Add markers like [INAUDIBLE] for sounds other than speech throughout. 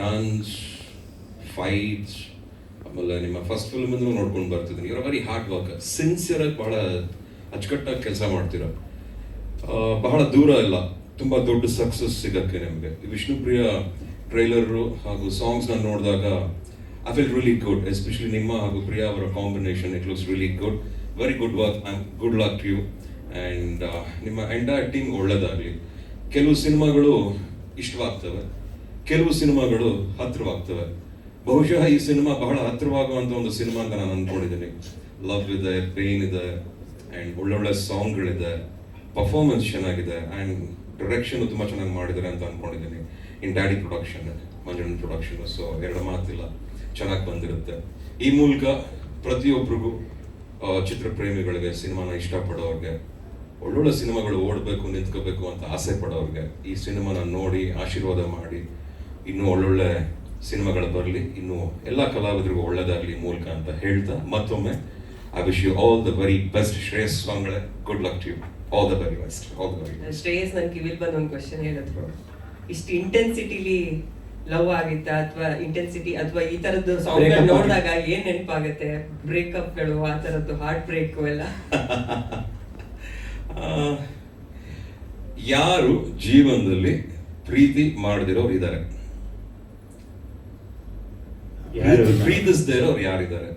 Dance fights ಆಮೇಲೆ ನಿಮ್ಮ first film ಇಂದ ನೋಡ್ಕೊಂಡು ಬರ್ತಿದ್ದೀನಿ. ಇರೋ ವೆರಿ ಹಾರ್ಡ್ ವರ್ಕ್ ಸಿನ್ಸಿಯರ್ ಆಗಿ ಬಹಳ ಅಚ್ಚುಕಟ್ಟಾಗಿ ಕೆಲಸ ಮಾಡ್ತೀರ. ಬಹಳ ದೂರ ಇಲ್ಲ. ತುಂಬ ದೊಡ್ಡ ಸಕ್ಸಸ್ ಸಿಗಕ್ಕೆ ನಿಮಗೆ. ವಿಷ್ಣುಪ್ರಿಯ ಟ್ರೈಲರು ಹಾಗೂ ಸಾಂಗ್ಸ್ನ ನೋಡಿದಾಗ I feel really good especially ನಿಮ್ಮ ಹಾಗೂ ಪ್ರಿಯಾ ಅವರ combination it looks really good very good work good luck you and ನಿಮ್ಮ ಎಂಟೈರ್ ಟೀಮ್ ಒಳ್ಳೆಯದಾಗಲಿ ಕೆಲವು ಸಿನಿಮಾಗಳು ಇಷ್ಟವಾಗ್ತವೆ. ಕೆಲವು ಸಿನಿಮಾಗಳು ಹತ್ತಿರವಾಗ್ತವೆ. ಬಹುಶಃ ಈ ಸಿನಿಮಾ ಬಹಳ ಹತ್ತಿರವಾಗುವಂತ ಒಂದು ಸಿನಿಮಾ ಅಂತ ನಾನು ಅನ್ಕೊಂಡಿದ್ದೀನಿ. ಲವ್ ಇದೆ ಪೇನ್ ಇದೆ ಆ್ಯಂಡ್ ಒಳ್ಳೊಳ್ಳೆ ಸಾಂಗ್ಗಳಿದೆ. ಪರ್ಫಾರ್ಮೆನ್ಸ್ ಚೆನ್ನಾಗಿದೆ ಆ್ಯಂಡ್ ಡೈರೆಕ್ಷನ್ ತುಂಬ ಚೆನ್ನಾಗಿ ಮಾಡಿದ್ದಾರೆ ಅಂತ ಅನ್ಕೊಂಡಿದ್ದೀನಿ. ಇನ್ ಡ್ಯಾಡಿ ಪ್ರೊಡಕ್ಷನ್ ಮಂಜುನ ಪ್ರೊಡಕ್ಷನ್ ಸೊ ಎರಡು ಮಾತಿಲ್ಲ, ಚೆನ್ನಾಗಿ ಬಂದಿರುತ್ತೆ. ಈ ಮೂಲಕ ಪ್ರತಿಯೊಬ್ಬರಿಗೂ ಚಿತ್ರಪ್ರೇಮಿಗಳಿಗೆ, ಸಿನಿಮಾನ ಇಷ್ಟಪಡೋರಿಗೆ ಒಳ್ಳೊಳ್ಳೆ ಸಿನಿಮಾಗಳು ಓಡಬೇಕು, ನಿಂತ್ಕೋಬೇಕು ಅಂತ ಆಸೆ ಪಡೋರಿಗೆ, ಈ ಸಿನಿಮಾನ ನೋಡಿ, ಆಶೀರ್ವಾದ ಮಾಡಿ ಇನ್ನೂ ಒಳ್ಳೊಳ್ಳೆ ಸಿನಿಮಾಗಳು ಬರಲಿ ಇನ್ನೂ ಎಲ್ಲ ಕಲಾವಿದರಿಗೂ ಒಳ್ಳೇದಾಗಲಿ ಮೂಲಕ ಅಂತ ಹೇಳ್ತಾ ಮತ್ತೊಮ್ಮೆ I wish you all the very best Shreyas ಸ್ವಾಮಿಗಳೇ good luck to you all the very best all the very Shreyas ನನ್ನ ಕಿವಿಲ್ ಬಂದ ಒಂದು ಕ್ವಶನ್ ಹೇಳಿದ್ರು. ಇಷ್ಟು ಇಂಟೆನ್ಸಿಟಿಲಿ ಲವ್ ಆಗಿತ್ತ ಅಥವಾ ಇಂಟೆನ್ಸಿಟಿ ಅಥವಾ ಈ ತರದ್ದು ಸಾಂಗ್ ನೋಡಿದಾಗ ಏನ್ ನೆನಪಾಗುತ್ತೆ? ಬ್ರೇಕಪ್ಗಳು ಆ ತರದ್ದು ಹಾರ್ಟ್ ಬ್ರೇಕ್ ಎಲ್ಲ? [LAUGHS] ಆ, ಯಾರು ಜೀವನದಲ್ಲಿ ಪ್ರೀತಿ ಮಾಡದಿರೋರು ಇದ್ದಾರೆ? ಪ್ರೀತಿಸದೇ ಇರೋರು ಯಾರಿದ್ದಾರೆ?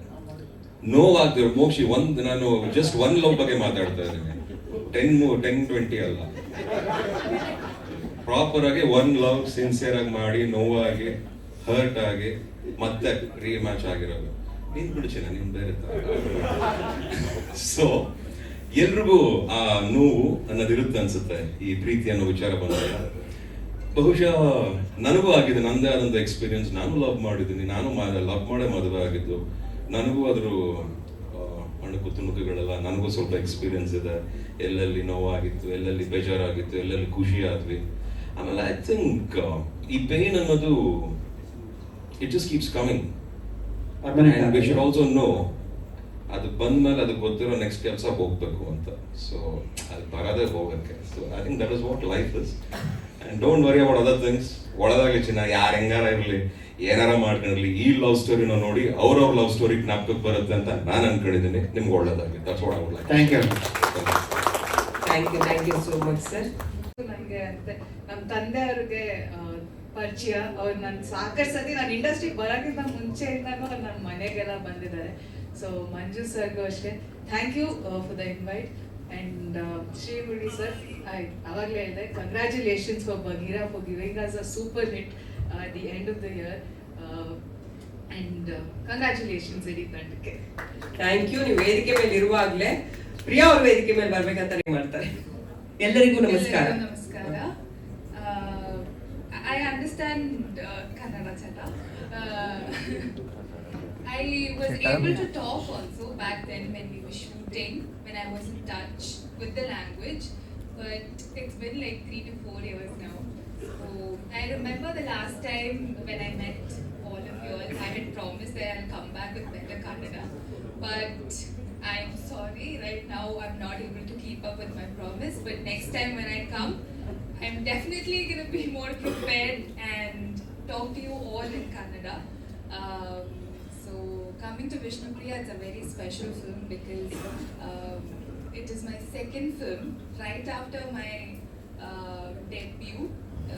ನೋವಾಗ್ದಿರೋ ಮೋಕ್ಷಿ ಒಂದ್ ನಾನು ಜಸ್ಟ್ ಒನ್ ಲವ್ ಬಗ್ಗೆ ಮಾತಾಡ್ತಾ ಇದ್ದೀನಿ. ಟೆನ್ ಟೆನ್ ಟ್ವೆಂಟಿ ಅಲ್ಲ. ಪ್ರಾಪರ್ ಆಗಿ ಒನ್ ಲವ್ ಸಿನ್ಸಿಯರ್ ಆಗಿ ಮಾಡಿ ನೋವಾಗಿ ಹರ್ಟ್ ಆಗಿ ಮತ್ತೆ ರೀ ಮ್ಯಾಚ್ ಆಗಿರೋದು. ನೀನ್ ಬಿಡ್ಚಿನ ನಿಮ್ ಬೇರೆ ಸೊ ಎಲ್ರಿಗೂ ಆ ನೋವು ಅನ್ನೋದಿರುತ್ತೆ ಅನ್ಸುತ್ತೆ ಈ ಪ್ರೀತಿ ಅನ್ನೋ ವಿಚಾರ ಬಂದಾಗ. ಬಹುಶಃ ನನಗೂ ಆಗಿದೆ ನಂದೇ ಆದಂಥ ಎಕ್ಸ್ಪೀರಿಯನ್ಸ್ ನಾನು ಲವ್ ಮಾಡಿದ್ದೀನಿ ನಾನು ಲವ್ ಮಾಡೇ ಮದುವೆ ಆಗಿದ್ದು. ನನಗೂ ಅದ್ರ ಅಣುಕು ತುಣುಕುಗಳೆಲ್ಲ ನನಗೂ ಸ್ವಲ್ಪ ಎಕ್ಸ್ಪೀರಿಯನ್ಸ್ ಇದೆ. ಎಲ್ಲೆಲ್ಲಿ ನೋವಾಗಿತ್ತು ಎಲ್ಲೆಲ್ಲಿ ಬೇಜಾರಾಗಿತ್ತು ಎಲ್ಲೆಲ್ಲಿ ಖುಷಿ ಆದ್ವಿ. ಆಮೇಲೆ ಐ ಥಿಂಕ್ ಈ ಪೇನ್ ಅನ್ನೋದು it just keeps coming we should also know ಅದು ಬಂದ್ಮೇಲೆ ಅದಕ್ಕೆ ಗೊತ್ತಿರೋ ನೆಕ್ಸ್ಟ್ ಕೆಲಸ ಹೋಗ್ಬೇಕು ಅಂತ. ಸೊ ಅದು ಬರೋದೇ ಹೋಗಕ್ಕೆ. So I think that is what life is and don't worry about other things ಒಳದಾಗಲಿ ಚಿನ್ನ ಯಾರು ಹೆಂಗಾರ ಇರಲಿ ಏನಾರ ಮಾಡ್ಕೊಂಡಿರ್ಲಿ ಈ ಲವ್ ಸ್ಟೋರಿನ ನೋಡಿ ಅವ್ರವ್ರ ಲವ್ ಸ್ಟೋರಿ ಜ್ಞಾಪಕಕ್ಕೆ ಬರುತ್ತೆ ಅಂತ ನಾನು ಅನ್ಕೊಂಡಿದ್ದೀನಿ. ನಿಮ್ಗೆ ಒಳ್ಳೇದಾಗಲಿ. That's what I would like thank you thank you thank you so much sir ನನಗೆ ಅಂತೆ ನಮ್ಮ ತಂದೆಯವ್ರಿಗೆ ಪರಿಚಯ. ಅವ್ರು ನನ್ನ ಸಾಕಷ್ಟು ಸತಿ ನಾನು ಇಂಡಸ್ಟ್ರಿ ಬರೋಕ್ಕಿಂತ ಮುಂಚೆಯಿಂದನೂ ಅವ್ರು ನನ್ನ ಮನೆಗೆಲ್ಲ ಬಂದಿದ್ದಾರೆ. ಸೊ ಮಂಜು ಸರ್ಗೂ ಅಷ್ಟೇ. Thank you for the invite and ಶ್ರೀಗುಡಿ sir ಅವಾಗಲೇ ಹೇಳಿದೆ congratulations for Bagheera for giving us a super hit the end of the year and congratulations ಇಡೀ ತಂಡಕ್ಕೆ ಥ್ಯಾಂಕ್ ಯು ನೀವು ವೇದಿಕೆ ಮೇಲೆ ಇರುವಾಗಲೇ ಪ್ರಿಯಾ ಅವ್ರ ವೇದಿಕೆ ಮೇಲೆ ಬರ್ಬೇಕಂತ ಮಾಡ್ತಾರೆ. ಎಲ್ಲರಿಗೂ ನಮಸ್ಕಾರ. ನಮಸ್ಕಾರ. ಐ ಅಂಡರ್ಸ್ಟ್ಯಾಂಡ್ ಕನ್ನಡ ಚಟ I was able to talk also back then when we were when I was in touch with the language, but it's been like three to four years now. So I remember the last time when I met all of you all, I had promised that I'll come back with better Kannada, but I'm sorry, right now I'm not able to keep up with my promise, but next time when I come, I'm definitely gonna be more prepared and talk to you all in Kannada. Um, so coming to Vishnupriya, it's a very special film because um, it is my second film right after my uh, debut. Uh,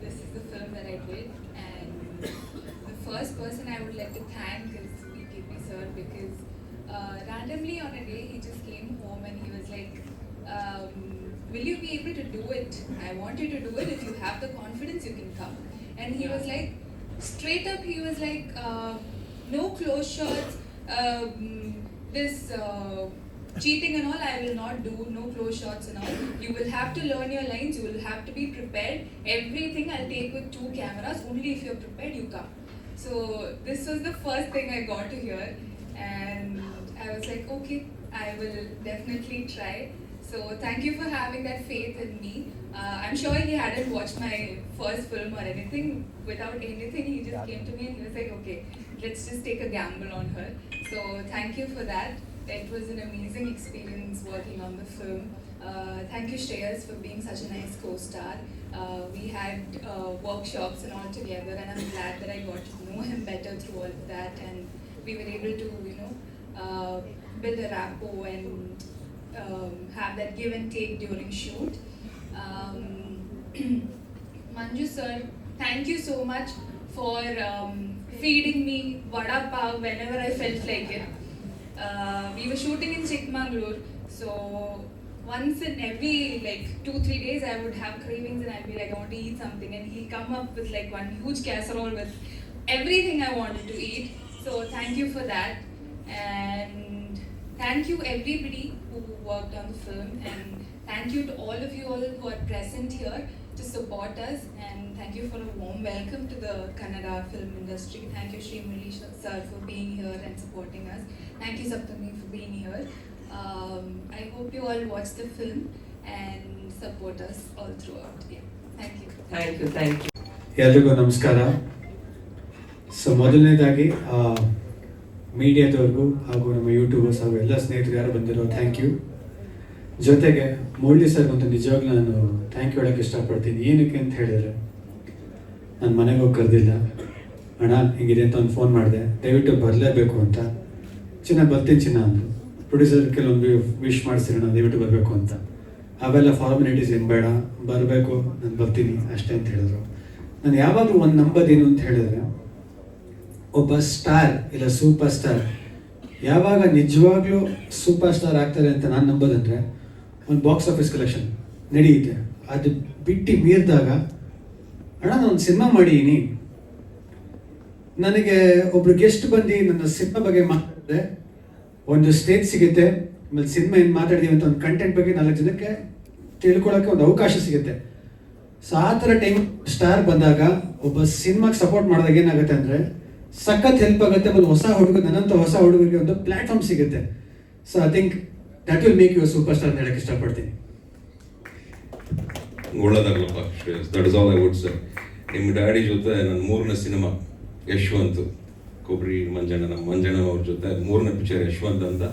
this is the film that I did, and the first person I would like to thank is VKP sir because uh, randomly on a day he just came home and he was like, um, "Will you be able to do it? I want you to do it. If you have the confidence, you can come." And he was like, straight up, he was like, uh, "No close shots. Um, this." Uh, cheating and all I will not do, no close shots and all. You will have to learn your lines, you will have to be prepared. Everything I'll take with two cameras, only if you're prepared, you come. So this was the first thing I got to hear, and I was like, okay, I will definitely try. So thank you for having that faith in me. Uh, I'm sure he hadn't watched my first film or anything. Without anything, he just came to me and he was like, okay, let's just take a gamble on her. So thank you for that. It was an amazing experience working on the film. Uh, thank you, Shreyas, for being such a nice co-star. Uh, we had uh, workshops and all together, and I'm glad that I got to know him better through all of that, and we were able to, you know, uh, build a rapport and um, have that give and take during shoot. Um, [CLEARS THROAT] Manju sir, thank you so much for um, feeding me vada pav whenever I felt like it. Uh, we were shooting in Chikmagalur, so once in every like two three days I would have cravings and I'd be like I want to eat something and he'll come up with like one huge casserole with everything I wanted to eat. So thank you for that and thank you everybody who worked on the film and thank you to all of you all who are present here to support us and thank you for a warm welcome to the Kannada film industry. Thank you Sri Mulish sir for being here and supporting us. Thank you Saptami for being here. Um, I hope you all watch the film and support us all throughout. Yeah. Thank you. Thank you thank you ಎಲ್ರಿಗೂ ನಮಸ್ಕಾರ so ಮೊದಲನೇದಾಗಿ ಮೀಡಿಯಾದವ್ರಿಗೂ ಹಾಗೂ ನಮ್ಮ YouTubers ಹಾಗೂ ಎಲ್ಲ ಸ್ನೇಹಿತರು ಯಾರು ಬಂದಿರೋ ಥ್ಯಾಂಕ್ ಯು ಜೊತೆಗೆ ಮುರಳಿ ಒಂದು ನಿಜವಾಗ್ಲೂ ನಾನು ಥ್ಯಾಂಕ್ ಯು ಹೇಳೋಕ್ಕೆ ಇಷ್ಟಪಡ್ತೀನಿ. ಏನಕ್ಕೆ ಅಂತ ಹೇಳಿದ್ರೆ, ನಾನು ಮನೆಗೆ ಹೋಗಿ ಕರೆದಿಲ್ಲ. ಅಣ್ಣ, ಹಿಂಗಿದೆ ಅಂತ ಒಂದು ಫೋನ್ ಮಾಡಿದೆ. ದಯವಿಟ್ಟು ಬರಲೇಬೇಕು ಅಂತ. ಚಿನ್ನ ಬರ್ತೀನಿ ಚಿನ್ನ ಅಂದರು ಪ್ರೊಡ್ಯೂಸರ್ ಕೆಲವೊಂದು ವಿಶ್ ಮಾಡಿಸಿರೋಣ, ದಯವಿಟ್ಟು ಬರಬೇಕು ಅಂತ. ಅವೆಲ್ಲ ಫಾರ್ಮಾಲಿಟೀಸ್ ಏನು ಬೇಡ. ಬರಬೇಕು, ನಾನು ಬರ್ತೀನಿ ಅಷ್ಟೇ ಅಂತ ಹೇಳಿದ್ರು. ನಾನು ಯಾವಾಗಲೂ ಒಂದು ನಂಬೋದೇನು ಅಂತ ಹೇಳಿದ್ರೆ, ಒಬ್ಬ ಸ್ಟಾರ್ ಇಲ್ಲ ಸೂಪರ್ ಸ್ಟಾರ್ ಯಾವಾಗ ನಿಜವಾಗ್ಲೂ ಸೂಪರ್ ಸ್ಟಾರ್ ಆಗ್ತಾರೆ ಅಂತ ನಾನು ನಂಬೋದಂದ್ರೆ ಒಂದು ಬಾಕ್ಸ್ ಆಫೀಸ್ ಕಲೆಕ್ಷನ್ ನಡೆಯುತ್ತೆ ಅದು ಬಿಟ್ಟು ಮೀರಿದಾಗ ಅಣ್ಣ ನಾನು ಒಂದು ಸಿನಿಮಾ ಮಾಡೀನಿ. ನನಗೆ ಒಬ್ರು ಗೆಸ್ಟ್ ಬಂದು ನನ್ನ ಸಿನಿಮಾ ಬಗ್ಗೆ ಮಾತಾಡಿದ್ರೆ, ಒಂದು ಸ್ಟೇಜ್ ಸಿಗುತ್ತೆ. ಆಮೇಲೆ ಸಿನಿಮಾ ಏನು ಮಾತಾಡಿದೀವಿ ಅಂತ ಒಂದು ಕಂಟೆಂಟ್ ಬಗ್ಗೆ ನಾಲ್ಕು ಜನಕ್ಕೆ ತಿಳ್ಕೊಳ್ಳೋಕೆ ಒಂದು ಅವಕಾಶ ಸಿಗುತ್ತೆ. ಸೊ ಆ ಥರ ಟೈಮ್ ಸ್ಟಾರ್ ಬಂದಾಗ, ಒಬ್ಬ ಸಿನಿಮಾಗೆ ಸಪೋರ್ಟ್ ಮಾಡಿದಾಗ ಏನಾಗುತ್ತೆ ಅಂದರೆ, ಸಖತ್ ಹೆಲ್ಪ್ ಆಗುತ್ತೆ. ಆಮೇಲೆ ಹೊಸ ಹುಡುಗ ನನ್ನಂಥ ಹೊಸ ಹುಡುಗರಿಗೆ ಒಂದು ಪ್ಲಾಟ್ಫಾರ್ಮ್ ಸಿಗುತ್ತೆ. So I think that will make you super star ಅಂತ ಹೇಳಕ್ಕೆ ಇಷ್ಟಪಡ್ತೀನಿ. ಒಳ್ಳೆದಾಗಲಪ್ಪ Shreyas. That is all I would sir ನಿಮ್ಮ ಡ್ಯಾಡಿ ಜೊತೆ ನನ್ನ ಮೂರನೇ ಸಿನಿಮಾ ಯಶವಂತ್ ಕೊಬ್ಬರಿ ಮಂಜಣ್ಣ, ನಮ್ಮ ಮಂಜಣ್ಣ ಅವ್ರ ಜೊತೆ. ಮೂರನೇ ಪಿಕ್ಚರ್ ಯಶವಂತ್ ಅಂತ.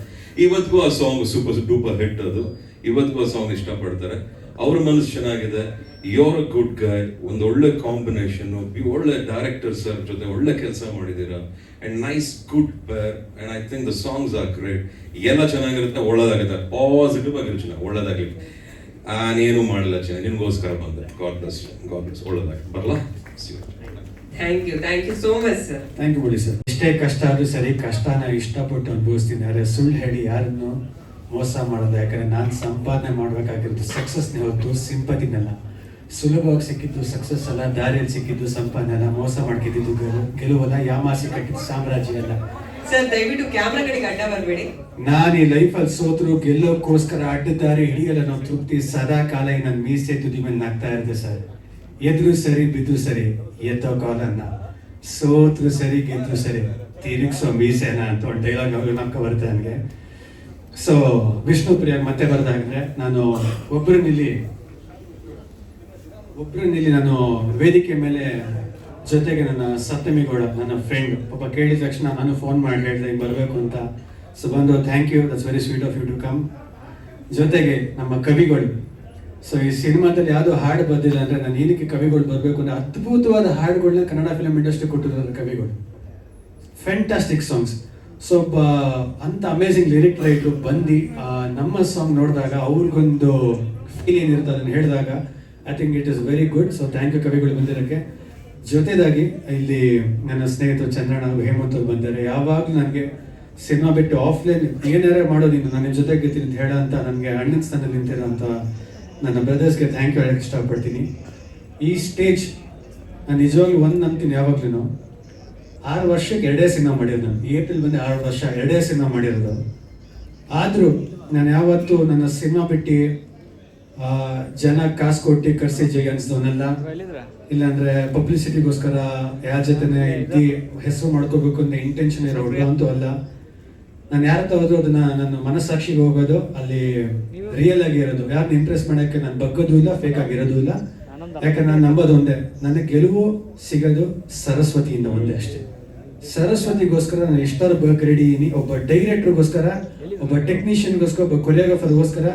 ಇವತ್ತಿಗೂ ಆ ಸಾಂಗ್ ಸೂಪರ್ ಡೂಪರ್ ಹಿಟ್ ಅದು. ಇವತ್ತಿಗೂ ಆ ಸಾಂಗ್ ಇಷ್ಟಪಡ್ತಾರೆ. ಅವ್ರ ಮನಸ್ಸು ಚೆನ್ನಾಗಿದೆ. ಯೋರ್ ಅ ಗುಡ್ ಗಾಯ್ ಒಂದು ಒಳ್ಳೆ ಕಾಂಬಿನೇಷನ್ ಒಳ್ಳೆ ಡೈರೆಕ್ಟರ್ ಸರ್ ಜೊತೆ ಒಳ್ಳೆ ಕೆಲಸ ಮಾಡಿದ್ದೀರಾ. And nice good pair and I think the songs are great ಎಲ್ಲ ಚೆನ್ನಾಗಿರುತ್ತೆ ಒಳ್ಳೇದಾಗುತ್ತೆ. ಪಾಸಿಟಿವ್ ಆಗಿರುತ್ತೆ ಚೆನ್ನಾಗಿ ಒಳ್ಳೇದಾಗಲಿ. ನಾನೇನು ಮಾಡಲ್ಲ ಚೆನ್ನಾಗಿ ನಿಮಗೋಸ್ಕರ ಬಂದೆ. ಗಾಡ್ ಬ್ಲೆಸ್ ಗಾಡ್ ಬ್ಲೆಸ್ ಒಳ್ಳೇದಾಗಿ ಬರಲ್ಲ thank you thank you so much sir thank you ಬಿಡಿ ಸರ್ ಎಷ್ಟೇ ಕಷ್ಟ ಆದರೂ ಸರಿ ಕಷ್ಟನ ಇಷ್ಟಪಟ್ಟು ಅನುಭವಿಸ್ತೀನಿ ಆದರೆ ಸುಳ್ಳು ಹೇಳಿ ಯಾರನ್ನು ಮೋಸ ಮಾಡೋದು ಯಾಕಂದ್ರೆ ನಾನು ಸಂಪಾದನೆ ಮಾಡಬೇಕಾಗಿರೋದು ಸಕ್ಸಸ್ನೇ ಹೊತ್ತು ಸಿಂಪತಿನೆಲ್ಲ. ಸುಲಭವಾಗಿ ಸಿಕ್ಕಿದ್ದು ಸಕ್ಸಸ್ ಅಲ್ಲ ದಾರಿಯಲ್ಲಿ ಸಿಕ್ಕಿದ್ದು ಸಂಪಾದನೆ ಅಲ್ಲ ಮೋಸ ಮಾಡ್ಕಿದ್ದು ಗೆಲುವಲ್ಲ ಯಾಮಾಸಿ ಕಟ್ಟಿದ್ದು ಸಾಮ್ರಾಜ್ಯ ಅಲ್ಲ. ಸರ್ ದಯವಿಟ್ಟು ಕ್ಯಾಮ್ರಾ ಕಡೆಗೆ ಅಡ್ಡ ಬರಬೇಡಿ. ನಾನು ಈ ಲೈಫಲ್ಲಿ ಸೋತರು ಗೆಲ್ಲೋಕ್ಕೋಸ್ಕರ ಅಡ್ಡದಾರಿ ಹಿಡಿಯಲ್ಲ ನಾವು ತೃಪ್ತಿ ಸದಾ ಕಾಲ ಈ ನನ್ನ ಮೀಸೆ ತುದಿ ಮೇಲೆ ನಗ್ತಾ ಇರುತ್ತೆ ಸರ್. ಎದ್ರು ಸರಿ ಬಿದ್ದು ಸರಿ ಎತ್ತೋ ಕಾಲನ್ನ. ಸೋತ್ರು ಸರಿ ಗೆದ್ರು ಸರಿ ತಿರುಗಿಸೋ ಮೀಸೆನ ಅಂತ ಒಂದು ಡೈಲಾಗ್ ನಕ್ಕ ಬರುತ್ತೆ ನನಗೆ. ಸೊ ವಿಷ್ಣು ಪ್ರಿಯ ಮತ್ತೆ ಬರ್ದಾದ್ರೆ ನಾನು ಒಬ್ರು ನಿಲ್ಲಿ ಒಬ್ರು ನಿಲ್ಲಿ ನಾನು ವೇದಿಕೆ ಮೇಲೆ ಜೊತೆಗೆ ನನ್ನ ಸಪ್ತಮಿಗೌಡ, ನನ್ನ ಫ್ರೆಂಡ್ ಒಬ್ಬ ಕೇಳಿದ ತಕ್ಷಣ ನಾನು ಫೋನ್ ಮಾಡಿ ಹೇಳಿದೆ, ಹಿಂಗೆ ಬರಬೇಕು ಅಂತ. ಸೊ ಬಂದು thank you that's very sweet of you to come ಜೊತೆಗೆ ನಮ್ಮ ಕವಿಗಳು. ಸೊ ಈ ಸಿನಿಮಾದಲ್ಲಿ ಯಾವುದು ಹಾಡು ಬಂದಿಲ್ಲ ಅಂದ್ರೆ ನಾನು ಏನಕ್ಕೆ ಕವಿಗಳು ಬರಬೇಕು ಅಂದ್ರೆ ಅದ್ಭುತವಾದ ಹಾಡುಗಳನ್ನ ಕನ್ನಡ ಫಿಲ್ಮ್ ಇಂಡಸ್ಟ್ರಿ ಕೊಟ್ಟಿದ್ದಾರೆ ಕವಿಗಳು. ಫ್ಯಾಂಟಾಸ್ಟಿಕ್ ಸಾಂಗ್ಸ್ ಸೊ ಅಂತ ಅಮೇಸಿಂಗ್ ಲಿರಿಕ್ ರೈಟ್ರು ಬಂದು ನಮ್ಮ ಸಾಂಗ್ ನೋಡಿದಾಗ ಅವ್ರಿಗೊಂದು ಫೀಲ್ ಏನಿರುತ್ತೆ ಅದನ್ನು ಹೇಳಿದಾಗ. I think it is very good so thank you ಕವಿಗಳು ಬಂದಿರೋಕ್ಕೆ ಜೊತೆದಾಗಿ, ಇಲ್ಲಿ ನನ್ನ ಸ್ನೇಹಿತರು ಚಂದ್ರಣ್ಣ ಹಾಗೂ ಹೇಮಂತ್ ಅವ್ರು ಬಂದಿದ್ದಾರೆ. ಯಾವಾಗಲೂ ನನಗೆ ಸಿನಿಮಾ ಬಿಟ್ಟು ಆಫ್ಲೈನ್ ಏನಾರ ಮಾಡೋದು ನೀನು ನನ್ನ ನಿಮ್ಮ ಜೊತೆಗೆ ಇರ್ತೀನಿ ಅಂತ ಹೇಳ ಅಂತ ನನಗೆ ಅಣ್ಣನ ಸ್ಥಾನ ನಿಂತಿರೋ ಅಂತ ನನ್ನ ಬ್ರದರ್ಸ್ಗೆ ಥ್ಯಾಂಕ್ ಯು ಹೇಳಕ್ಕೆ ಇಷ್ಟಪಡ್ತೀನಿ. ಈ ಸ್ಟೇಜ್ ನಾನು ನಿಜವಾಗ್ಲೂ ಒಂದು ನಂಬ್ತೀನಿ ಯಾವಾಗ್ಲೂ ಆರು ವರ್ಷಕ್ಕೆ ಎರಡೇ ಸಿನಿಮಾ ಮಾಡಿರೋದು ನಾನು. ಏಪ್ರಿಲ್ ಬಂದು ಆರು ವರ್ಷ ಎರಡೇ ಸಿನಿಮಾ ಮಾಡಿರೋದು. ಆದರೂ ನಾನು ಯಾವತ್ತೂ ನನ್ನ ಸಿನಿಮಾ ಬಿಟ್ಟು ಜನ ಕಾಸು ಕೊಟ್ಟು ಕರ್ಸಿ ಜೈ ಅನ್ಸ್ದವನ್ನೆಲ್ಲ ಇಲ್ಲಾಂದ್ರೆ ಪಬ್ಲಿಸಿಟಿಗೋಸ್ಕರ ಯಾರ ಜೊತೆನೆ ಇದ್ದು ಹೆಸರು ಮಾಡ್ಕೋಬೇಕು ಅಂತ ಇಂಟೆನ್ಷನ್ ಇರೋ ಅಂತೂ ಅಲ್ಲ. ನಾನು ಯಾರ ಹೋದ್ರು ಅದನ್ನ ನನ್ನ ಮನಸ್ಸಾಕ್ಷಿಗೆ ಹೋಗೋದು, ಅಲ್ಲಿ ರಿಯಲ್ ಆಗಿ ಇರೋದು. ಯಾರನ್ನ ಇಂಪ್ರೆಸ್ ಮಾಡಕ್ಕೆ ನಾನು ಬಗ್ಗೋದು ಇಲ್ಲ ಫೇಕ್ ಆಗಿರೋದು ಇಲ್ಲ. ಯಾಕಂದ್ರೆ ನಾನು ನಂಬೋದು ಒಂದೇ. ನನಗೆ ಗೆಲುವು ಸಿಗೋದು ಸರಸ್ವತಿಯಿಂದ ಒಂದೇ ಅಷ್ಟೇ. ಸರಸ್ವತಿಗೋಸ್ಕರ ನಾನು ಎಷ್ಟಾದ್ರು ಬರ್ಕ್ ರೆಡಿ ಇದೀನಿ ಒಬ್ಬ ಡೈರೆಕ್ಟರ್ಗೋಸ್ಕರ ಒಬ್ಬ ಟೆಕ್ನಿಷಿಯನ್ಗೋಸ್ಕರ ಒಬ್ಬ ಕೊರಿಯೋಗ್ರಫರ್ಗೋಸ್ಕರ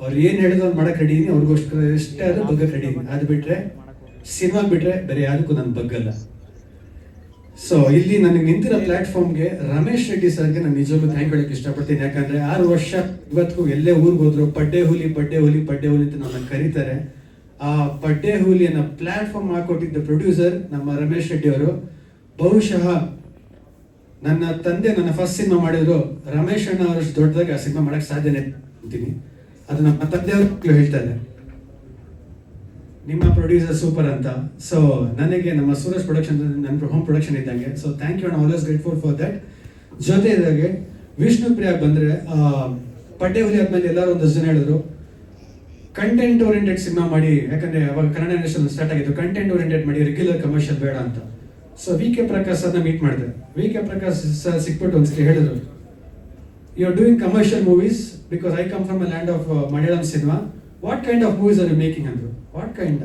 ಅವ್ರು ಏನು ಹೇಳಿದ್ರು ಅವ್ರು ಮಾಡಕ್ ರೆಡಿ ಇದೀನಿ ಅವ್ರಿಗೋಸ್ಕರ ಎಷ್ಟೇ ಆದ್ರೂ ಬಗ್ಗಕ್ಕೆ ರೆಡಿ ಇದೀನಿ. ಅದು ಬಿಟ್ರೆ ಸಿನಿಮಾ ಬಿಟ್ಟರೆ ಬೇರೆ ಯಾರಿಗೂ ನಾನು ಬಗ್ಗಲ್ಲ ಸೊ ಇಲ್ಲಿ ನನಗೆ ನಿಂತಿರೋ ಪ್ಲಾಟ್ಫಾರ್ಮ್ಗೆ ರಮೇಶ್ ರೆಡ್ಡಿ ಸರ್ಗೆ ನಾನು ನಿಜವಾಗ್ಲೂ ಥ್ಯಾಂಕ್ ಹೇಳಕ್ಕೆ ಇಷ್ಟಪಡ್ತೀನಿ. ಯಾಕಂದ್ರೆ ಆರು ವರ್ಷ ಇವತ್ತಿಗೂ ಎಲ್ಲೇ ಊರಿಗೆ ಹೋದ್ರು ಪಡ್ಡೆ ಹುಲಿ ಪಡ್ಡೆ ಹುಲಿ ಪಡ್ಡೆ ಹುಲಿ ಅಂತ ನನ್ನ ಕರೀತಾರೆ. ಆ ಪಡ್ಡೆ ಹುಲಿಯನ್ನು ಪ್ಲಾಟ್ಫಾರ್ಮ್ ಹಾಕೊಟ್ಟಿದ್ದ ಪ್ರೊಡ್ಯೂಸರ್ ನಮ್ಮ ರಮೇಶ್ ರೆಡ್ಡಿ ಅವರು ಬಹುಶಃ ನನ್ನ ತಂದೆ ನನ್ನ ಫಸ್ಟ್ ಸಿನಿಮಾ ಮಾಡಿದ್ರು, ರಮೇಶ್ ಅಣ್ಣ ಅವರಷ್ಟು ದೊಡ್ಡದಾಗಿ ಆ ಸಿನಿಮಾ ಮಾಡಕ್ ಸಾಧ್ಯನೇ ಅಂತೀನಿ. ಅದು ನಮ್ಮ ತಂದೆಯವರು ಹೇಳ್ತಾರೆ. ನಿಮ್ಮ ಪ್ರೊಡ್ಯೂಸರ್ ಸೂಪರ್ ಅಂತ. ಸೊ ನನಗೆ ನಮ್ಮ ಸೂರಜ್ ಪ್ರೊಡಕ್ಷನ್ ನನ್ನ ಹೋಮ್ ಪ್ರೊಡಕ್ಷನ್ ಇದ್ದಂಗೆ. So thank you always grateful for that ಜೊತೆ ಇದ್ದಾಗೆ ವಿಷ್ಣು ಪ್ರಿಯಾಗ್ ಬಂದ್ರೆ ಪಡ್ಡೆ ಹುಲಿ ಆದ್ಮೇಲೆ ಎಲ್ಲರೂ ಒಂದಷ್ಟು ಜನ ಹೇಳಿದ್ರು. ಕಂಟೆಂಟ್ ಓರಿಯೆಂಟೆಡ್ ಸಿನಿಮಾ ಮಾಡಿ, ಯಾಕಂದ್ರೆ ಅವಾಗ ಕನ್ನಡ ಇಂಡಸ್ಟ್ರಿ ಸ್ಟಾರ್ಟ್ ಆಗಿತ್ತು. ಕಂಟೆಂಟ್ ಓರಿಯೆಂಟೆಡ್ ಮಾಡಿ ರೆಗ್ಯುಲರ್ ಕಮರ್ಷಿಯಲ್ ಬೇಡ ಅಂತ. ಸೊ ವಿ ಕೆ ಪ್ರಕಾಶ್ ಅದನ್ನ ಮೀಟ್ ಮಾಡಿದೆ. ವಿ ಕೆ ಪ್ರಕಾಶ್ ಸರ್ ಸಿಕ್ಬಿಟ್ಟು ಒಂದ್ಸರಿ ಹೇಳಿದ್ರು. You are doing commercial movies because I come from a land of Malayalam cinema what kind of movies are you making ಅಂದ್ರು what kind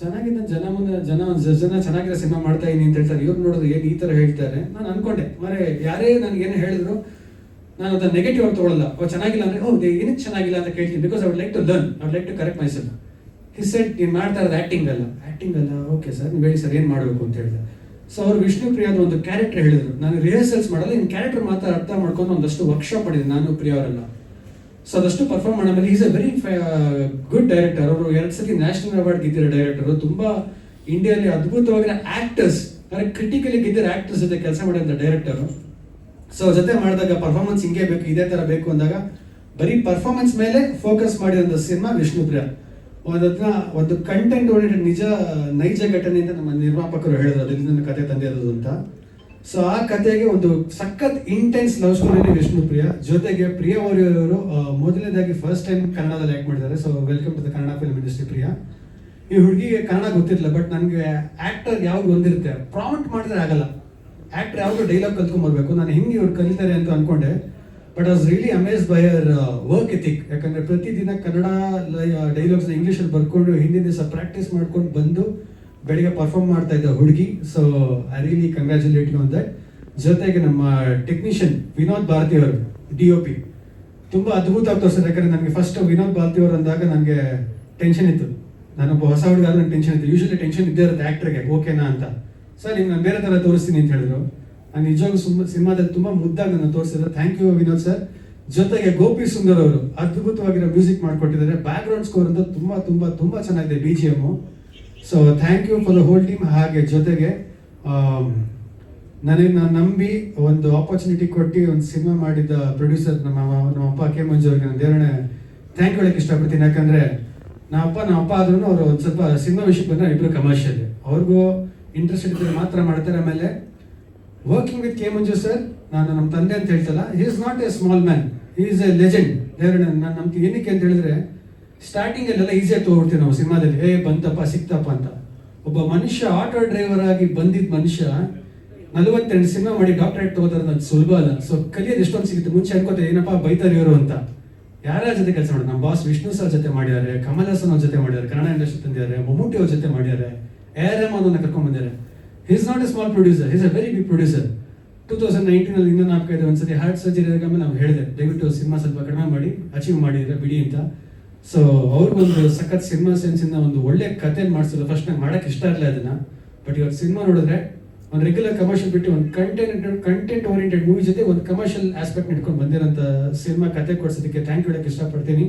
ಚೆನ್ನಾಗಿದ್ದ ಜನ ಮುಂದೆ, ಜನ ಜನ ಚೆನ್ನಾಗಿರೋ ಸಿನಿಮಾ ಮಾಡ್ತಾ ಇದ್ದೀನಿ ಅಂತ ಹೇಳ್ತಾರೆ. ಇವ್ರು ನೋಡಿದ್ರೆ ಏನು ಈ ತರ ಹೇಳ್ತಾರೆ? ನಾನು ಅನ್ಕೊಂಡೆ. ಮರೆ, ಯಾರೇ ನನ್ಗೆ ಏನು ಹೇಳಿದ್ರು, ನಾನು ಅದನ್ನ ನೆಗೆಟಿವ್ ಆಗಿ ತಗೊಳ್ಳಲ್ಲ ಓ, ಚೆನ್ನಾಗಿಲ್ಲ ಅಂದ್ರೆ, ಓ ಏನಕ್ಕೆ ಚೆನ್ನಾಗಿಲ್ಲ ಅಂತ ಕೇಳ್ತೀನಿ. Because I would like to learn I would like to correct myself he said ನೀವು ಮಾಡ್ತಾ ಆಕ್ಟಿಂಗ್ ಅಲ್ಲ. ಆಕ್ಟಿಂಗ್ ಅಲ್ಲ? ಓಕೆ ಸರ್ ನೀವು ಹೇಳಿ ಸರ್ ಏನು ಮಾಡಬೇಕು ಅಂತ ಹೇಳಿದೆ. ಸೊ ಅವರು ವಿಷ್ಣು ಪ್ರಿಯಾದ ಒಂದು ಕ್ಯಾರೆಕ್ಟರ್ ಹೇಳಿದ್ರು. ನಾನು ರಿಹರ್ಸಲ್ಸ್ ಮಾಡಲ್ಲ ಇನ್ ಕ್ಯಾರೆಕ್ಟರ್ ಮಾತ್ರ ಅರ್ಥ ಮಾಡ್ಕೊಂಡು ಒಂದಷ್ಟು ವರ್ಕ್ಶಾಪ್ ಮಾಡಿದೆ ನಾನು ಪ್ರಿಯ ಅವರೆಲ್ಲ ಸೊ ಅದಷ್ಟು ಪರ್ಫಾರ್ಮ್ ಮಾಡಾದ್ಮೇಲೆ is a very good director ಅವರು ಎರಡು ಸತಿ ನ್ಯಾಷನಲ್ ಅವಾರ್ಡ್ ಗೆದ್ದಿರೋ ಡೈರೆಕ್ಟರ್ ತುಂಬಾ ಇಂಡಿಯಾದಲ್ಲಿ ಅದ್ಭುತವಾಗಿರೋ ಆಕ್ಟರ್ಸ್ ಅಂದ್ರೆ ಕ್ರಿಟಿಕಲಿ ಗೆದ್ದಿರೋ ಆಕ್ಟರ್ಸ್ ಜೊತೆ ಕೆಲಸ ಮಾಡಿದಂಥ ಡೈರೆಕ್ಟರ್ ಸೊ ಜೊತೆ ಮಾಡಿದಾಗ ಪರ್ಫಾರ್ಮೆನ್ಸ್ ಹಿಂಗೆ ಬೇಕು, ಇದೇ ಥರ ಬೇಕು ಅಂದಾಗ ಬರೀ ಪರ್ಫಾರ್ಮೆನ್ಸ್ ಮೇಲೆ ಫೋಕಸ್ ಮಾಡಿದಂಥ ಸಿನಿಮಾ ವಿಷ್ಣುಪ್ರಿಯ ಅದನ್ನ ಒಂದು ಕಂಟೆಂಟ್ ಓರಿಯೆಂಟೆಡ್ ನಿಜ ನೈಜ ಘಟನೆ ಅಂತ ನಮ್ಮ ನಿರ್ಮಾಪಕರು ಹೇಳಿದ್ರು ಅದರಿಂದ ನನ್ನ ಕತೆ ತಂದಿರೋದು ಅಂತ. ಸೊ ಆ ಕತೆಗೆ ಒಂದು ಸಖತ್ ಇಂಟೆನ್ಸ್ ಲವ್ ಸ್ಟೋರಿನೇ ವಿಷ್ಣು ಪ್ರಿಯ. ಜೊತೆಗೆ ಪ್ರಿಯ ಅವರು ಮೊದಲನೇದಾಗಿ ಫಸ್ಟ್ ಟೈಮ್ ಕನ್ನಡದಲ್ಲಿ ಆಕ್ಟ್ ಮಾಡಿದ್ದಾರೆ. So welcome to the Kannada film industry Priya. ಈ ಹುಡುಗಿಗೆ ಕನ್ನಡ ಗೊತ್ತಿರಲಿಲ್ಲ ಬಟ್ ನನಗೆ ಆಕ್ಟರ್ ಯಾವಾಗ ಒಂದಿರುತ್ತೆ ಪ್ರಾಂಪ್ಟ್ ಮಾಡಿದ್ರೆ ಆಗಲ್ಲ. ಆಕ್ಟರ್ ಯಾವಾಗ ಡೈಲಾಗ್ ಕಲ್ತ್ಕೊಂಡ್ ಬರ್ಬೇಕು. ನಾನು ಹೆಂಗೆ ಇವ್ರು ಕಲಿತಾರೆ ಅಂತ ಅನ್ಕೊಂಡೆ. But was really amaze by our work ethic ಯಾಕಂದ್ರೆ ಪ್ರತಿದಿನ ಕನ್ನಡ ಡೈಲಾಗ್ಸ್ ಇಂಗ್ಲೀಷಲ್ಲಿ ಬರ್ಕೊಂಡು, ಹಿಂದಿನ ದಿವಸ ಪ್ರಾಕ್ಟೀಸ್ ಮಾಡ್ಕೊಂಡು ಬಂದು ಬೆಳಿಗ್ಗೆ ಪರ್ಫಾರ್ಮ್ ಮಾಡ್ತಾ ಇದ್ದ ಹುಡುಗಿ. So I really congratulate on that ಜೊತೆಗೆ ನಮ್ಮ ಟೆಕ್ನಿಷಿಯನ್ ವಿನೋದ್ ಭಾರತಿ ಅವರು ಡಿ ಒ ಪಿ ತುಂಬಾ ಅದ್ಭುತವಾಗಿ ತೋರಿಸಿದ್ರು ಯಾಕಂದ್ರೆ ನನಗೆ ಫಸ್ಟ್ ವಿನೋದ್ ಭಾರತಿ ಅವರು ಅಂದಾಗ ನನಗೆ ಟೆನ್ಷನ್ ಇತ್ತು. ನಾನೊಬ್ಬ ಹೊಸ ಹುಡುಗ ನನಗೆ ಟೆನ್ಷನ್ ಇತ್ತು. ಯೂಶಲಿ ಟೆನ್ಷನ್ ಇದ್ದೇ ಇರುತ್ತೆ ಆಕ್ಟರ್ಗೆ ಓಕೆನಾ ಅಂತ. ಸರ್ ನಿಮ್ಗೆ ನಾನು ಬೇರೆ ಥರ ತೋರಿಸ್ತೀನಿ ಅಂತ ಹೇಳಿದ್ರು. ನಾನು ಸುಮ್ಮ ಸಿನಿಮಾದಲ್ಲಿ ತುಂಬಾ ಮುದ್ದಾಗಿ ನಾನು ತೋರಿಸಿದ್ರು ಥ್ಯಾಂಕ್ ಯು ವಿನೋದ್ ಸರ್ ಜೊತೆಗೆ ಗೋಪಿ ಸುಂದರ್ ಅವರು ಅದ್ಭುತವಾಗಿರೋ ಮ್ಯೂಸಿಕ್ ಮಾಡಿಕೊಟ್ಟಿದ್ದಾರೆ. ಬ್ಯಾಕ್ ಗ್ರೌಂಡ್ ಸ್ಕೋರ್ ಅಂತ ತುಂಬಾ ತುಂಬಾ ತುಂಬಾ ಚೆನ್ನಾಗಿದೆ B G M so thank you for the whole team ಹಾಗೆ ಜೊತೆಗೆ ಆಮ್, ನನಗೆ ನಾನು ನಂಬಿ ಒಂದು ಆಪರ್ಚುನಿಟಿ ಕೊಟ್ಟು ಒಂದು ಸಿನಿಮಾ ಮಾಡಿದ್ದ ಪ್ರೊಡ್ಯೂಸರ್ ನಮ್ಮ ನಮ್ಮ ಅಪ್ಪ ಕೆ ಮಂಜು ಅವ್ರಿಗೆ ನಾನು ದೇವರನ್ನ ಥ್ಯಾಂಕ್ ಹೇಳಕ್ಕೆ ಇಷ್ಟಪಡ್ತೀನಿ. ಯಾಕಂದ್ರೆ ನಮ್ಮ ಅಪ್ಪ ನಮ್ಮ ಅಪ್ಪ ಆದ್ರೂ ಅವರು ಒಂದು ಸ್ವಲ್ಪ ಸಿನಿಮಾ ವಿಷಯಕ್ಕೆ ಬಂದರೆ ಇಬ್ಬರು ಕಮರ್ಷಿಯಲ್ ಅವ್ರಿಗೂ ಇಂಟ್ರೆಸ್ಟ್ ಇದ್ದರೆ ಮಾತ್ರ ಮಾಡ್ತಾರೆ ಆಮೇಲೆ. Working with K Manju sir ನಾನು ನಮ್ಮ ತಂದೆ ಅಂತ ಹೇಳ್ತಲ್ಲ he is not a small man he is a legend ದೇವ್ರ ನಾನು ನಮ್ಗೆ ಏನಕ್ಕೆ ಅಂತ ಹೇಳಿದ್ರೆ ಸ್ಟಾರ್ಟಿಂಗ್ ಅಲ್ಲೆಲ್ಲ ಈಸಿಯಾಗಿ ತೊಗೊಳ್ತೀವಿ ನಾವು ಸಿನಿಮಾದಲ್ಲಿ. ಏ ಬಂತಪ್ಪ, ಸಿಕ್ತಪ್ಪ ಅಂತ. ಒಬ್ಬ ಮನುಷ್ಯ ಆಟೋ ಡ್ರೈವರ್ ಆಗಿ ಬಂದಿದ್ದ ಮನುಷ್ಯ ನಲವತ್ತೆರಡು ಸಿನಿಮಾ ಮಾಡಿ ಡಾಕ್ಟರೇಟ್ ತಗೋತಾರೆ ಅದು ಸುಲಭ ಅಲ್ಲ. ಸೊ ಕಲಿಯೋದು ಎಷ್ಟೊಂದು ಸಿಗುತ್ತೆ. ಮುಂಚೆ ಅನ್ಕೋತಾರೆ, ಏನಪ್ಪ, ಬೈತಾರೆ ಇವರು ಅಂತ. ಯಾರ ಜೊತೆ ಕೆಲಸ ಮಾಡೋದು? ನಮ್ಮ ಬಾಸ್ ವಿಷ್ಣು ಸರ್ ಜೊತೆ ಮಾಡಿದ್ದಾರೆ, ಕಮಲ್ ಹಾಸನ್ ಅವ್ರ ಜೊತೆ ಮಾಡಿದ್ದಾರೆ, ಕನ್ನಡ ಇಂಡಸ್ಟ್ರಿ ತಂದಿದ್ದಾರೆ, ಮಮ್ಮೂಟಿ ಅವ್ರ ಜೊತೆ ಮಾಡಿದ್ದಾರೆ ಎ ಆರ್ ಎಂ ಅನ್ನ ಕರ್ಕೊಂಡ್ ಬಂದಿದ್ದಾರೆ. He's not a small producer is a very big producer two thousand ನೈನ್ಟೀನಲ್ಲಿ ಅಲ್ಲಿ ನಾಲ್ಕು ಐದು ಒಂದ್ಸತಿ ಹಾರ್ಟ್ ಸರ್ಜರಿ ಆದ್ಮೇಲೆ ನಾವು ಹೇಳಿದೆ, ದಯವಿಟ್ಟು ಸಿನಿಮಾ ಸ್ವಲ್ಪ ಕಡಿಮೆ ಮಾಡಿ ಅಚೀವ್ ಮಾಡಿದ್ರೆ ಬಿಡಿ ಅಂತ. ಸೊ ಅವ್ರಿಗೊಂದು ಸಖತ್ ಸಿನಿಮಾ ಸೆನ್ಸ್ ಇಂದ ಒಂದು ಒಳ್ಳೆ ಕತೆ ಮಾಡಿಸಿದ್ರು. ಫಸ್ಟ್ ನಂಗೆ ಮಾಡೋಕ್ಕೆ ಇಷ್ಟ ಇರಲಿಲ್ಲ ಅದನ್ನು. ಬಟ್ ಇವತ್ತು ಸಿನಿಮಾ ನೋಡಿದ್ರೆ ಒಂದು ರೆಗ್ಯುಲರ್ ಕಮರ್ಷಿಯಲ್ ಬಿಟ್ಟು ಒಂದು ಕಂಟೆಂಟ್ ಕಂಟೆಂಟ್ ಓರಿಯೆಂಟೆಡ್ ಮೂವಿ ಜೊತೆ ಒಂದು ಕಮರ್ಷಿಯಲ್ ಆಸ್ಪೆಕ್ಟ್ ಇಟ್ಕೊಂಡು ಬಂದಿರೋಂಥ ಸಿನಿಮಾ ಕತೆ ಕೊಡ್ಸೋದಕ್ಕೆ ಥ್ಯಾಂಕ್ ಹೇಳಕ್ ಇಷ್ಟಪಡ್ತೀನಿ.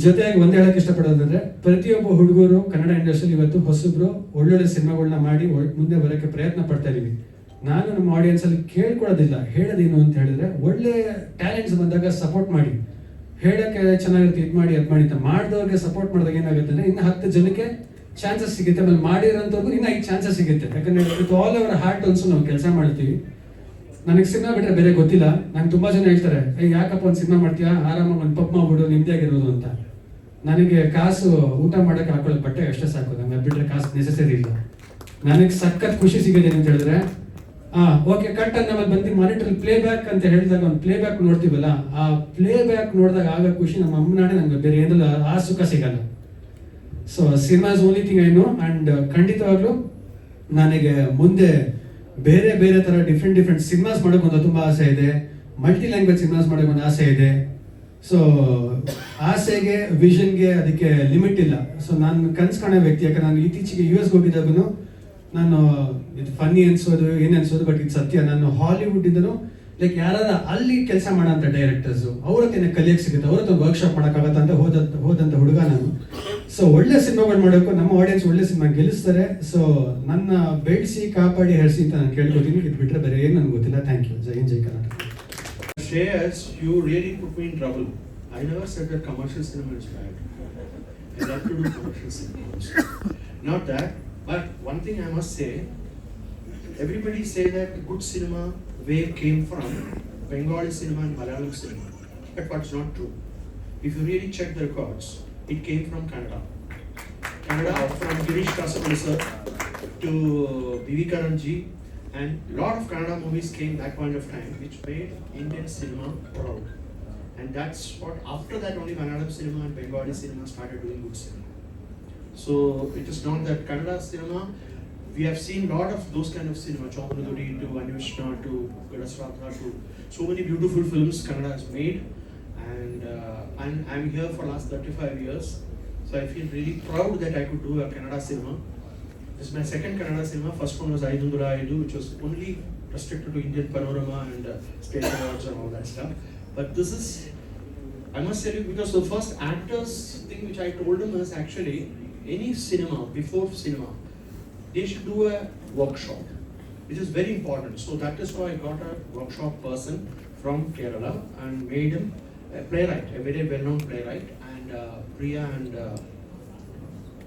ಜೊತೆಯಾಗಿ ಒಂದು ಹೇಳಕ್ಕೆ ಇಷ್ಟಪಡೋದಂದ್ರೆ, ಪ್ರತಿಯೊಬ್ಬ ಹುಡುಗರು ಕನ್ನಡ ಇಂಡಸ್ಟ್ರಿಯಲ್ಲಿ ಇವತ್ತು ಹೊಸಬ್ರು ಒಳ್ಳೊಳ್ಳೆ ಸಿನಿಮಾಗಳನ್ನ ಮಾಡಿ ಮುಂದೆ ಬರೋಕ್ಕೆ ಪ್ರಯತ್ನ ಪಡ್ತಾ ಇದೀವಿ. ನಾನು ನಮ್ಮ ಆಡಿಯನ್ಸ್ ಅಲ್ಲಿ ಕೇಳ್ಕೊಳ್ಳೋದಿಲ್ಲ, ಹೇಳೋದೇನು ಅಂತ ಹೇಳಿದ್ರೆ, ಒಳ್ಳೆ ಟ್ಯಾಲೆಂಟ್ಸ್ ಬಂದಾಗ ಸಪೋರ್ಟ್ ಮಾಡಿ. ಹೇಳಕ್ಕೆ ಚೆನ್ನಾಗಿರುತ್ತೆ, ಇದು ಮಾಡಿ, ಅದ್ ಮಾಡಿ ಅಂತ ಮಾಡಿದವ್ರಿಗೆ ಸಪೋರ್ಟ್ ಮಾಡಿದಾಗ ಏನಾಗುತ್ತೆ ಅಂದ್ರೆ, ಇನ್ನು ಹತ್ತು ಜನಕ್ಕೆ ಚಾನ್ಸಸ್ ಸಿಗುತ್ತೆ. ಆಮೇಲೆ ಮಾಡಿರೋಂಥವ್ರಿಗೂ ಇನ್ನೂ ಐದು ಚಾನ್ಸಸ್ ಸಿಗುತ್ತೆ. ಯಾಕಂದ್ರೆ ವಿತ್ ಆಲ್ ಓವರ್ ಹಾರ್ಟ್ ಅನ್ಸು ನಾವು ಕೆಲಸ ಮಾಡ್ತೀವಿ. ನನಗೆ ಸಿನಿಮಾ ಬಿಟ್ರೆ ಬೇರೆ ಗೊತ್ತಿಲ್ಲ. ನಂಗೆ ತುಂಬಾ ಜನ ಹೇಳ್ತಾರೆ ಏ ಯಾಕಪ್ಪ ಒಂದು ಸಿನಿಮಾ ಮಾಡ್ತೀಯಾ? ಆರಾಮಾಗಿ ಒಂದು ಪಪ್ ಮಾಡ್ಬಿಡು ನಿಮ್ದಿಯಾಗಿರೋದು ಅಂತ. ನನಗೆ ಕಾಸು ಊಟ ಮಾಡಕ್ಕೆ ಹಾಕೊಳ್ಳೋಕೆ ಬಟ್ಟೆ ಅಷ್ಟೇ ಸಾಕು ನಂಗೆ ಬಿಟ್ಟರೆ ಬಿಟ್ರೆ ಕಾಸು ನೆಸೆಸರಿ ಇಲ್ಲ. ನನಗೆ ಸಖತ್ ಖುಷಿ ಸಿಗೋದು ಅಂತ ಹೇಳಿದ್ರೆ. ಆ, ಓಕೆ ಕಟ್ ಅಂತ ಮೇಲೆ ಬಂದು ಮಾನಿಟರ್ ಪ್ಲೇ ಬ್ಯಾಕ್ ಅಂತ ಹೇಳಿದಾಗ ಒಂದು ಪ್ಲೇ ಬ್ಯಾಕ್ ನೋಡ್ತೀವಲ್ಲ, ಆ ಪ್ಲೇ ಬ್ಯಾಕ್ ನೋಡಿದಾಗ ಆಗ ಖುಷಿ ನಮ್ಮ ಅಮ್ಮನಾಡೆ ನಂಗೆ ಬೇರೆ ಏನಿಲ್ಲ, ಆ ಸುಖ ಸಿಗಲ್ಲ. So cinemas only thing I know and ಖಂಡಿತವಾಗ್ಲೂ ನನಗೆ ಮುಂದೆ ಬೇರೆ ಬೇರೆ ತರ ಡಿಫ್ರೆಂಟ್ ಡಿಫ್ರೆಂಟ್ ಸಿನಿಮಾಸ್ ಮಾಡೋಕೆ ಒಂದು ತುಂಬಾ ಆಸೆ ಇದೆ. ಮಲ್ಟಿ ಲ್ಯಾಂಗ್ವೇಜ್ ಸಿನಿಮಾಸ್ ಮಾಡೋಕೆ ಒಂದು ಆಸೆ ಇದೆ. ಸೊ ಆಸೆಗೆ ವಿಷನ್ಗೆ ಅದಕ್ಕೆ ಲಿಮಿಟ್ ಇಲ್ಲ. ಸೊ ನಾನು ಕನ್ಸ್ ಕಾಣೋ ವ್ಯಕ್ತಿ, ಯಾಕಂದ್ರೆ ನಾನು ಇತ್ತೀಚೆಗೆ ಯು ಎಸ್ಗೆ ಹೋಗಿದ್ದಾಗೂ ನಾನು, ಇದು ಫನ್ನಿ ಅನ್ಸೋದು, ಏನು ಅನ್ಸೋದು ಬಟ್ ಇದು ಸತ್ಯ. ನಾನು ಹಾಲಿವುಡ್ ಇಂದನು ಲೈಕ್ ಯಾರಾದ ಅಲ್ಲಿ ಕೆಲಸ ಮಾಡೋಂಥ ಡೈರೆಕ್ಟರ್ಸ್ ಅವ್ರ ಹತ್ರ ಕಲಿಯಕ್ಕೆ ಸಿಗುತ್ತೆ. ಅವ್ರ ಹತ್ರ ವರ್ಕ್ಶಾಪ್ ಮಾಡೋಕ್ಕಾಗತ್ತಂತ ಅಂತ ಹೋದಂಥ ಹುಡುಗ ನಾನು. ಸೊ ಒಳ್ಳೆ ಸಿನಿಮಾಗಳು ಮಾಡಬೇಕು ನಮ್ಮ ಆಡಿಯನ್ಸ್ ಒಳ್ಳೆ ಸಿನಿಮಾ ಗೆಲ್ಲಿಸ್ತಾರೆ ಸೊ ನನ್ನ ಬೆಳೆಸಿ ಕಾಪಾಡಿ ಹರಿಸಿ ಅಂತ ನಾನು ಕೇಳ್ಕೊತೀನಿ ಇದು ಬಿಟ್ಟರೆ ಬೇರೆ ಏನು ನನಗೆ ಗೊತ್ತಿಲ್ಲ ಥ್ಯಾಂಕ್ ಯು ಜೈ ಜೈ Karnataka Shreyas you really put me in trouble. I never said that commercial cinema is bad. Love to do commercial cinema not that Not that, but one thing I must say, everybody say that good cinema from came from Bengali cinema and Malayalam cinema. Not true. If you really check the records, it came from Canada. Canada from Girish Kasapalli sir to B.V. Karanji and lot of Kannada movies came that point of time which made Indian cinema proud. And that's what, after that only Malayalam cinema and Bengali cinema started doing good cinema. So it is not that Kannada cinema, we have seen a lot of those kind of cinema, Chamanuduri to Anvishna to Gadasratha to so many beautiful films Kannada has made. And uh, and I'm here for last 35 years. So I feel really proud that I could do a Kannada cinema. This is my second Kannada cinema. First one was Aidundura Aidu, which was only restricted to Indian panorama and uh, state awards and all that stuff. But this is, I must tell you, because the first actors thing which I told him is actually any cinema before cinema, they should do a workshop, which is very important. So that is why I got a workshop person from Kerala and made him a playwright, a very well-known playwright, and uh, Priya and. Uh,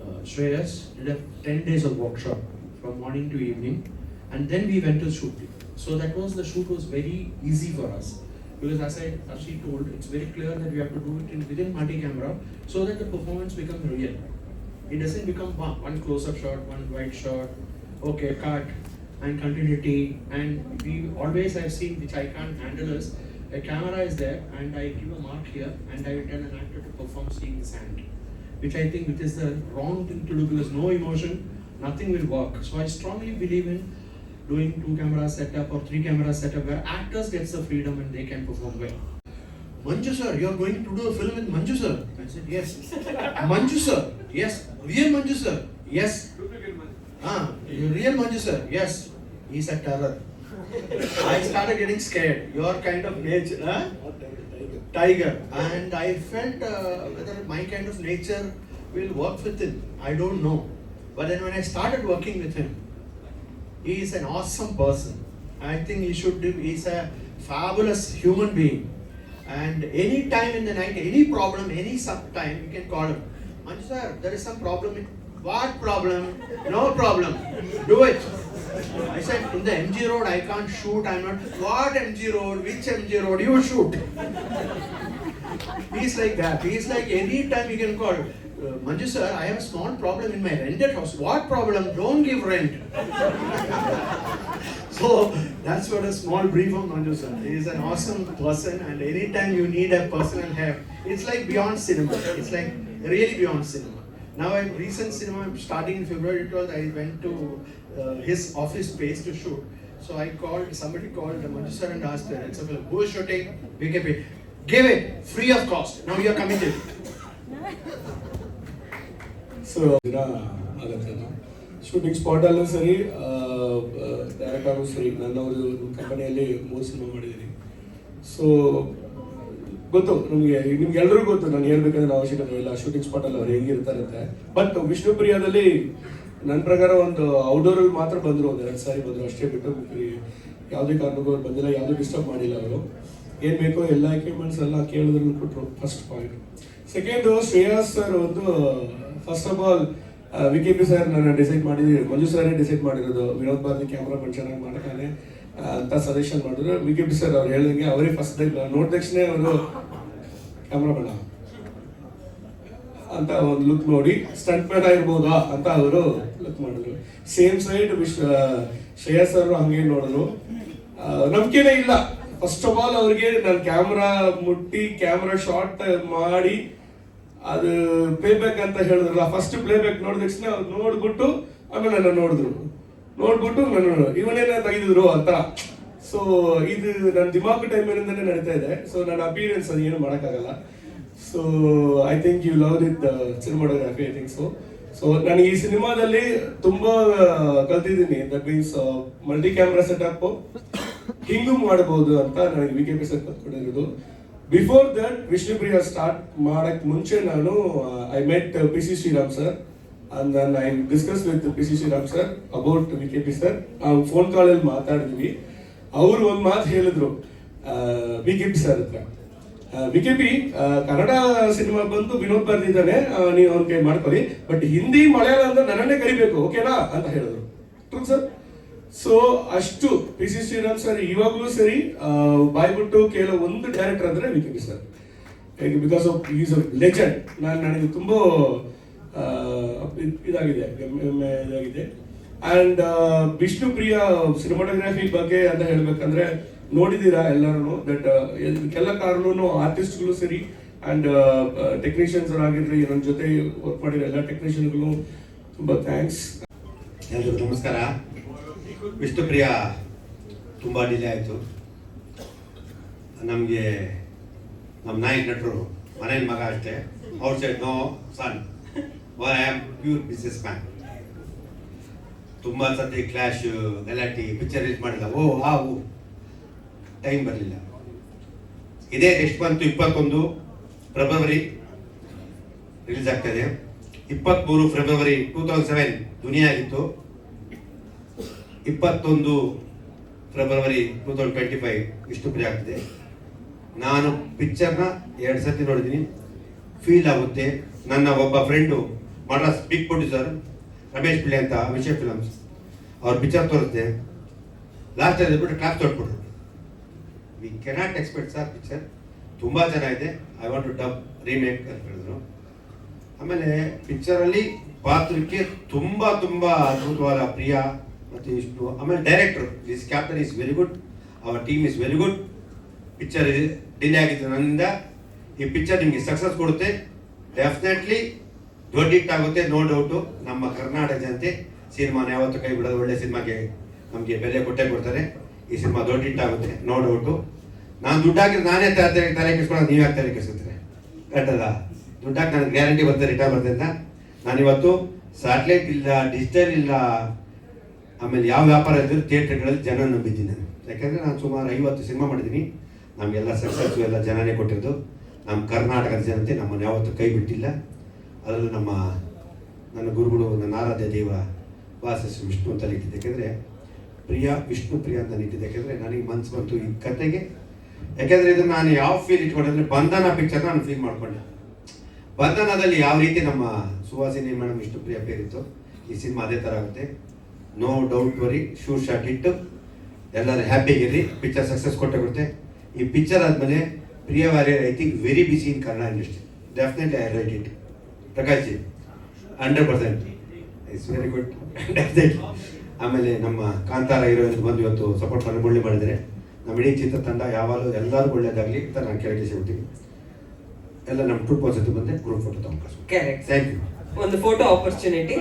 uh, Shreyas did a 10 days of workshop from morning to evening and then we went to shooting. So that was the shoot was very easy for us because as I as she told it's very clear that we have to do it in within multi camera so that the performance becomes real. It doesn't become one, one close up shot, one wide shot, okay, cut and continuity and we always have seen which I can't handle is a camera is there and I give a mark here and I tell an actor to perform seeing his hand which I think which is the wrong thing to do because no emotion, nothing will work. So I strongly believe in doing two camera setup or three camera setup where actors gets the freedom and they can perform well. Manju sir, you are going to do a film with Manju sir. I said yes. [LAUGHS] Manju sir, yes. Real Manju sir, yes. Ah, real Manju sir, yes. He's a terror. I started getting scared. Your kind of nature, huh? tiger. And i felt uh, whether my kind of nature will work with him. I don't know. But then when i started working with him he is an awesome person. I think he should do he's a fabulous human being. And any time in the night any problem any time you can call him. Manju sir there is some problem what problem no problem. Do it I said, in the MG road, I can't shoot. I'm not. What MG road? Which MG road? You shoot. He's like that. He's like, anytime you can call. Uh, Manju sir, I have a small problem in my rented house. What problem? Don't give rent. [LAUGHS] so that's what a small brief on Manju sir. He is an awesome person, and anytime you need a personal help, it's like beyond cinema. It's like really beyond cinema. Now I'm recent cinema starting in February 12th. I went to his office space to shoot. So I called somebody called Manju and asked the principal, who is shooting? BKP. Give it free of cost. Now you are committed. So ದಿನ ಆಗುತ್ತೆ shooting ಸ್ಪಾಟಲ್ಲೂ ಸರಿ ಡೈರೆಕ್ಟಾಗೂ ಸರಿ ನಾನು ಅವರು ಕಂಪನಿಯಲ್ಲಿ ಮೂರು cinema ಮಾಡಿದ್ದೀನಿ so ಗೊತ್ತು ನಮಗೆ ನಿಮ್ಗೆ ಎಲ್ರಿಗೂ ಗೊತ್ತು ನಾನು ಹೇಳ್ಬೇಕಂದ್ರೆ ಅವಶ್ಯಕತೆ ಇಲ್ಲ ಶೂಟಿಂಗ್ ಸ್ಪಾಟಲ್ಲಿ ಅವ್ರು ಹೆಂಗಿರ್ತಾರಂತೆ ಬಟ್ ವಿಷ್ಣುಪ್ರಿಯಾದಲ್ಲಿ ನನ್ನ ಪ್ರಕಾರ ಒಂದು ಔಟ್ಡೋರಲ್ಲಿ ಮಾತ್ರ ಬಂದರು. ಒಂದು ಎರಡು ಸಾರಿ ಬಂದರು. ಅಷ್ಟೇ ಬಿಟ್ಟು ಯಾವುದೇ ಕಾರಣಕ್ಕೂ ಅವ್ರು ಬಂದಿಲ್ಲ. ಯಾವುದೂ ಡಿಸ್ಟರ್ಬ್ ಮಾಡಿಲ್ಲ ಅವರು. ಏನು ಬೇಕೋ ಎಲ್ಲ ಎಕ್ವಿಪ್ಮೆಂಟ್ಸ್ ಎಲ್ಲ ಕೇಳಿದ್ರು ಕೊಟ್ಟರು first point second Shreyas sir ಒಂದು first of all V K P sir ನಾನು ಡಿಸೈಡ್ ಮಾಡಿದ್ವಿ. ಮಂಜು ಸರೇ ಡಿಸೈಡ್ ಮಾಡಿರೋದು. ವಿನೋದ್ ಭಾರತಿ ಕ್ಯಾಮ್ರಾ ಚೆನ್ನಾಗಿ ಮಾಡ್ತಾನೆ ಅಂತ ಸಜೆಷನ್ ಮಾಡಿದ್ರು. ವಿ ಕೆ ಪಿ ಸರ್ ಅವ್ರು ಹೇಳಿದಂಗೆ ಅವರೇ ಫಸ್ಟ್ ನೋಡಿದ ತಕ್ಷಣ ಅವರು ಕ್ಯಾಮ್ರಾ ಬೇಡ ಅಂತ ಒಂದು ಲುಕ್ ನೋಡಿ. ಸ್ಟಂಟ್ ಮ್ಯಾನ್ ಆಗಿರ್ಬೋದಾ ಅಂತ ಅವರು ಲುಕ್ ಮಾಡಿದ್ರು. Same side wish Shreyas sir ಹಂಗೆ ನೋಡಿದ್ರು. ನಂಬಿಕೆನೇ ಇಲ್ಲ. ಫಸ್ಟ್ ಆಫ್ ಆಲ್ ಅವ್ರಿಗೆ ನಾನು ಕ್ಯಾಮ್ರಾ ಮುಟ್ಟಿ ಕ್ಯಾಮ್ರಾ ಶಾರ್ಟ್ ಮಾಡಿ, ಅದು ಪ್ಲೇಬ್ಯಾಕ್ ಅಂತ ಹೇಳಿದ್ರಲ್ಲ ಫಸ್ಟ್ ಪ್ಲೇಬ್ಯಾಕ್ ನೋಡಿದ ತಕ್ಷಣ ಅವ್ರು ನೋಡ್ಬಿಟ್ಟು ಆಮೇಲೆ ನನ್ನ ನೋಡಿದ್ರು. ನೋಡ್ಬಿಟ್ಟು ನಾನು ಇವನೇನ ತೆಗೆದಿದ್ರು ಅಂತ ಸೊ ಇದು ನನ್ನ ಟೈಮ್ ಟೈಮಿಂದನೇ ನಡೀತಾ ಇದೆ. ಸೊ ನನ್ನ ಅಪಿಯರೆನ್ಸ್ ಅದು ಏನು ಮಾಡೋಕ್ಕಾಗಲ್ಲ. So I think you love it cinematography I think so so ನನಗೆ ಈ ಸಿನಿಮಾದಲ್ಲಿ ತುಂಬ ಕಲ್ತಿದ್ದೀನಿ. That means multi camera setup ಹಿಂಗು ಮಾಡಬಹುದು ಅಂತ ನನಗೆ ವಿ ಕೆ ಪಿ ಸರ್ ಕಲ್ತ್ಕೊಂಡಿರೋದು ಬಿಫೋರ್ ದಟ್ ವಿಷ್ಣುಪ್ರಿಯ ಸ್ಟಾರ್ಟ್ ಮಾಡಕ್ ಮುಂಚೆ ನಾನು I met P C Shriram sir and I discuss with P C Shriram sir about V K P sir ನಾವು phone ಕಾಲಲ್ಲಿ ಮಾತಾಡಿದ್ವಿ. ಅವರು ಒಂದು ಮಾತು ಹೇಳಿದ್ರು ವಿ ಕೆ ಪಿ ಸರ್ ಹತ್ರ. V K P Kannada cinema ಬಂದು ವಿನೋದ್ ಬರ್ದಿದ್ದಾನೆ ನೀವು ಅವ್ರ ಕೈ ಮಾಡ್ಕೊಳ್ಳಿ. ಬಟ್ ಹಿಂದಿ ಮಲಯಾಳ ಅಂದ್ರೆ ನನ್ನನ್ನೇ ಕರಿಬೇಕು, ಓಕೆನಾ? ಅಂತ ಹೇಳಿದ್ರು. ಸರ್ ಸೊ ಅಷ್ಟು ಪಿ ಸಿ ಶ್ರೀರಾಮ್ ಸರ್ ಇವಾಗಲೂ ಸರಿ ಬಾಯ್ ಬಾಯ್ಬಿಟ್ಟು ಕೇಳೋ ಒಂದು ಡೈರೆಕ್ಟರ್ ಅಂದ್ರೆ VKP sir because of is a legend ನಾನು, ನನಗೆ ತುಂಬ ಇದಾಗಿದೆ ಇದಾಗಿದೆ. ಅಂಡ್ ವಿಷ್ಣು ಪ್ರಿಯ ಸಿನಿಮಾಟೋಗ್ರಫಿ ಬಗ್ಗೆ ಅಂತ ಹೇಳ್ಬೇಕಂದ್ರೆ ನೋಡಿದೀರಾ ಎಲ್ಲರೂ ದಟ್ ಎಲ್ಲ ಕಾರಣನು ಆರ್ಟಿಸ್ಟ್ಗಳು ಸರಿ ಅಂಡ್ ಟೆಕ್ನಿಷಿಯನ್ಸ್ ಆಗಿರಲಿ ನನ್ನ ಜೊತೆ ವರ್ಕ್ ಮಾಡಿರೋ ಎಲ್ಲ ಟೆಕ್ನಿಷಿಯನ್ಗಳು ತುಂಬಾ ಥ್ಯಾಂಕ್ಸ್ ಎಲ್ರಿಗೂ ನಮಸ್ಕಾರ. ವಿಷ್ಣುಪ್ರಿಯ ತುಂಬ ಡಿಲೇ ಆಯಿತು. ನಮಗೆ ನಮ್ಮ ನಾಯಕ ನಟರು, ಮನೆಯ ಮಗ ಅಷ್ಟೇ. Outside no son I am pure businessman ತುಂಬ ಸತಿ ಕ್ಲಾಶ್ ಗಲಾಟಿ ಪಿಕ್ಚರ್ ಯೂಸ್ ಮಾಡಿಲ್ಲ. ಓ ಹಾವು ಟೈಮ್ ಬರಲಿಲ್ಲ. ಇದೇ ನೆಕ್ಸ್ಟ್ ಮಂತ್ ಇಪ್ಪತ್ತೊಂದು ಫೆಬ್ರವರಿ ರಿಲೀಸ್ ಆಗ್ತದೆ ಇಪ್ಪತ್ತ್ಮೂರು February two thousand seven Duniya ಆಗಿತ್ತು ಇಪ್ಪತ್ತೊಂದು February two thousand twenty five Vishnupriya ಆಗ್ತದೆ. ನಾನು ಪಿಕ್ಚರ್ನ ಎರಡು ಸರ್ತಿ ನೋಡಿದ್ದೀನಿ. ಫೀಲ್ ಆಗುತ್ತೆ. ನನ್ನ ಒಬ್ಬ friend Madras big producer Ramesh Pillai ಅಂತ ವಿಷಯ ಫಿಲಮ್ಸ್ ಅವ್ರ ಪಿಕ್ಚರ್ ತೋರಿಸಿದೆ. ಲಾಸ್ಟ್ ಬಿಟ್ಟು class ತೊಟ್ಬಿಟ್ರು we cannot expect sir picture ತುಂಬ ಚೆನ್ನಾಗಿದೆ I want to dub remake ಅಂತ ಹೇಳಿದ್ರು. ಆಮೇಲೆ ಪಿಕ್ಚರಲ್ಲಿ ಪಾತ್ರಕ್ಕೆ ತುಂಬ ತುಂಬ ಅದ್ಭುತವಾದ ಪ್ರಿಯ ಮತ್ತು ಇಷ್ಟು ಆಮೇಲೆ director this captain is very good our team is very good picture delay ಆಗಿದ್ದು ನನ್ನಿಂದ. ಈ ಪಿಕ್ಚರ್ ನಿಮಗೆ ಸಕ್ಸಸ್ ಕೊಡುತ್ತೆ. ಡೆಫಿನೆಟ್ಲಿ ದೊಡ್ಡ ಹಿಟ್ ಆಗುತ್ತೆ ನೋ ಡೌಟು ನಮ್ಮ ಕರ್ನಾಟಕ ಜನತೆ ಸಿನಿಮಾನ ಯಾವತ್ತೂ ಕೈ ಬಿಡೋದು ಒಳ್ಳೆ ಸಿನಿಮಾಗೆ ನಮಗೆ ಬೆಲೆ ಕೊಟ್ಟೆ ಕೊಡ್ತಾರೆ. ಈ ಸಿನಿಮಾ ದೊಡ್ಡ ಹಿಟ್ ಆಗುತ್ತೆ ನೋ ಡೌಟು ನಾನು ದುಡ್ಡು ಹಾಕಿದ್ರೆ ನಾನೇ ತಲೆ ತಲೆ ಕೆಡಿಸ್ಕೊಳ್ಳೋದು ಯಾಕೆ ತಲೆ ಕೆಡಿಸ್ಕೊತೀರಿ? ಕರೆಕ್ಟಲ್ಲ? ದುಡ್ಡು ಹಾಕಿ ನನಗೆ ಗ್ಯಾರಂಟಿ ಬರ್ತದೆ ರಿಟರ್ನ್ ಬರ್ತದೆ ನಾನಿವತ್ತು ಸ್ಯಾಟಲೈಟ್ ಇಲ್ಲ ಡಿಜಿಟಲ್ ಇಲ್ಲ, ಆಮೇಲೆ ಯಾವ ವ್ಯಾಪಾರ ಇದ್ದರೂ ಥಿಯೇಟ್ರ್ಗಳಲ್ಲಿ ಜನ ನಂಬಿದ್ದೀನಿ ನಾನು. ಯಾಕೆಂದರೆ ನಾನು ಸುಮಾರು ಐವತ್ತು ಸಿನಿಮಾ ಮಾಡಿದ್ದೀನಿ. ನಮಗೆಲ್ಲ ಸಕ್ಸಸ್ಸು ಎಲ್ಲ ಜನನೇ ಕೊಟ್ಟಿರೋದು. ನಮ್ಮ ಕರ್ನಾಟಕದ ಜನತೆ ನಮ್ಮನ್ನು ಯಾವತ್ತೂ ಕೈ ಬಿಟ್ಟಿಲ್ಲ. ಅದರಲ್ಲೂ ನಮ್ಮ, ನನ್ನ ಗುರುಗಳು, ನನ್ನ ಆರಾಧ್ಯ ದೇವ ವಾಸಸ್ ವಿಷ್ಣು ಅಂತ ಇಟ್ಟಿದ್ದೆ ಯಾಕೆಂದರೆ ಪ್ರಿಯ, ವಿಷ್ಣು ಪ್ರಿಯ ಅಂತ ಇಟ್ಟಿದ್ದೆ ಯಾಕೆಂದರೆ ನನಗೆ ಮನಸ್ಸು ಬಂತು ಈ ಕತೆಗೆ. ಯಾಕೆಂದರೆ ಇದು ನಾನು ಯಾವ ಫೀಲ್ ಇಟ್ಕೊಂಡೆ ಬಂಧನ ಪಿಕ್ಚರ್ ನಾನು ಫೀಲ್ ಮಾಡ್ಕೊಂಡೆ. ಬಂಧನದಲ್ಲಿ ಯಾವ ರೀತಿ ನಮ್ಮ ಸುವಾಸಿನಿ ಮೇಡಮ್ ಇಷ್ಟು ಪ್ರಿಯ ಪೇರಿತ್ತು ಈ ಸಿನಿಮಾ ಅದೇ ಥರ ಆಗುತ್ತೆ. No doubt worry sure shot ಇಟ್ಟು ಎಲ್ಲರೂ ಹ್ಯಾಪಿಗಿರಿ ಪಿಕ್ಚರ್ ಸಕ್ಸಸ್ ಕೊಟ್ಟೆ ಕೊಡುತ್ತೆ ಈ ಪಿಕ್ಚರ್ ಆದಮೇಲೆ Priya Warrier I think very busy in Kannada industry definitely I write it Prakash ji hundred percent it's very good definitely ಆಮೇಲೆ ನಮ್ಮ ಕಾಂತಾರ ಹೀರೋಯಿನ್ ಬಂದು ಇವತ್ತು ಸಪೋರ್ಟ್ ಮಾಡಿ ಮುಳ್ಳಿ ಮಾಡಿದರೆ ನಮ್ಮ ಇಡೀ ಚಿತ್ರತಂಡ ಯಾವಾಗಲೂ ಎಲ್ಲರಿಗೂ ಒಳ್ಳೇದಾಗಲಿ ಅಂತ ನಾನು ಕೆಳಗೆ ಸಿಗ್ತೀನಿ ಎಲ್ಲ ನಮ್ಮ ಟ್ರೂಪ್ ಒಂದ್ಸತಿ ಬಂದೆ ಗ್ರೂಪ್ ಫೋಟೋ ತಗೊಂಡು. ಥ್ಯಾಂಕ್ ಯು ಒಂದು ಫೋಟೋ ಆಪರ್ಚುನಿಟಿ